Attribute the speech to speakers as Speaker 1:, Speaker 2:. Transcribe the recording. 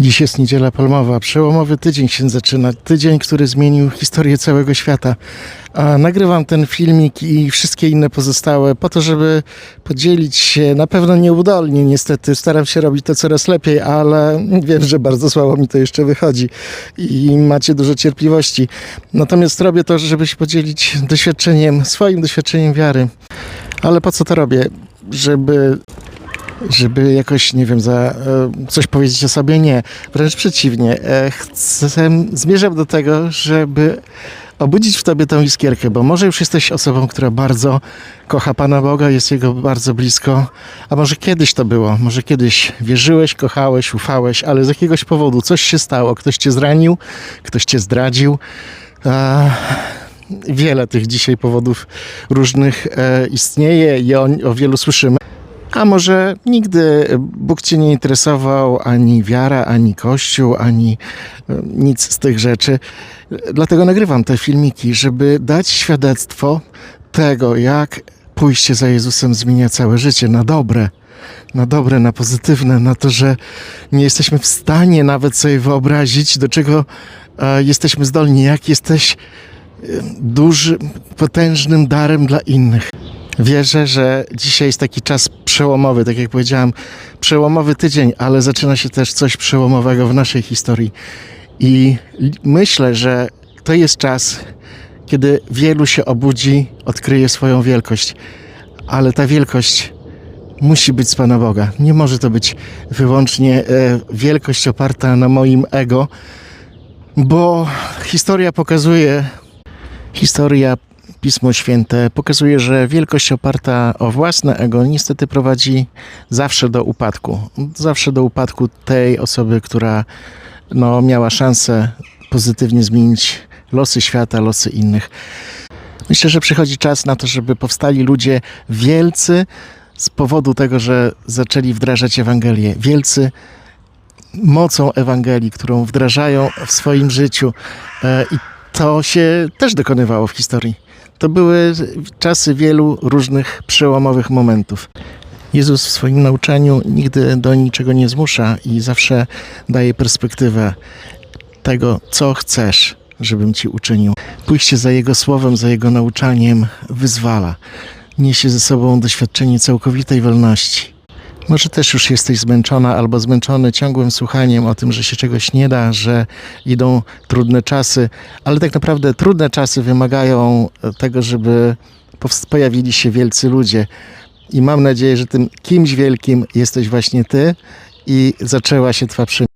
Speaker 1: Dziś jest niedziela palmowa. Przełomowy tydzień się zaczyna. Tydzień, który zmienił historię całego świata. A nagrywam ten filmik i wszystkie inne pozostałe po to, żeby podzielić się, na pewno nieudolnie niestety, staram się robić to coraz lepiej, ale wiem, że bardzo słabo mi to jeszcze wychodzi i macie dużo cierpliwości. Natomiast robię to, żeby się podzielić doświadczeniem, swoim doświadczeniem wiary. Ale po co to robię? Żeby żeby jakoś, nie wiem, za e, coś powiedzieć o sobie, nie. Wręcz przeciwnie. E, chcę, zmierzam do tego, żeby obudzić w tobie tę iskierkę, bo może już jesteś osobą, która bardzo kocha Pana Boga, jest Jego bardzo blisko, a może kiedyś to było, może kiedyś wierzyłeś, kochałeś, ufałeś, ale z jakiegoś powodu coś się stało, ktoś cię zranił, ktoś cię zdradził. Wiele tych dzisiaj powodów różnych e, istnieje i o, o wielu słyszymy. A może nigdy Bóg Cię nie interesował, ani wiara, ani Kościół, ani e, nic z tych rzeczy. Dlatego nagrywam te filmiki, żeby dać świadectwo tego, jak pójście za Jezusem zmienia całe życie na dobre. Na dobre, na pozytywne, na to, że nie jesteśmy w stanie nawet sobie wyobrazić, do czego e, jesteśmy zdolni, jak jesteś e, dużym, potężnym darem dla innych. Wierzę, że dzisiaj jest taki czas przełomowy, tak jak powiedziałem, przełomowy tydzień, ale zaczyna się też coś przełomowego w naszej historii. I myślę, że to jest czas, kiedy wielu się obudzi, odkryje swoją wielkość, ale ta wielkość musi być z Pana Boga. Nie może to być wyłącznie e, wielkość oparta na moim ego, bo historia pokazuje, historia Pismo Święte pokazuje, że wielkość oparta o własne ego niestety prowadzi zawsze do upadku. Zawsze do upadku tej osoby, która no, miała szansę pozytywnie zmienić losy świata, losy innych. Myślę, że przychodzi czas na to, żeby powstali ludzie wielcy z powodu tego, że zaczęli wdrażać Ewangelię. Wielcy mocą Ewangelii, którą wdrażają w swoim życiu. E, I to się też dokonywało w historii. To były czasy wielu różnych przełomowych momentów. Jezus w swoim nauczaniu nigdy do niczego nie zmusza i zawsze daje perspektywę tego, co chcesz, żebym ci uczynił. Pójście za Jego słowem, za Jego nauczaniem wyzwala. Niesie ze sobą doświadczenie całkowitej wolności. Może też już jesteś zmęczona albo zmęczony ciągłym słuchaniem o tym, że się czegoś nie da, że idą trudne czasy, ale tak naprawdę trudne czasy wymagają tego, żeby pojawili się wielcy ludzie. I mam nadzieję, że tym kimś wielkim jesteś właśnie ty i zaczęła się twa przygoda.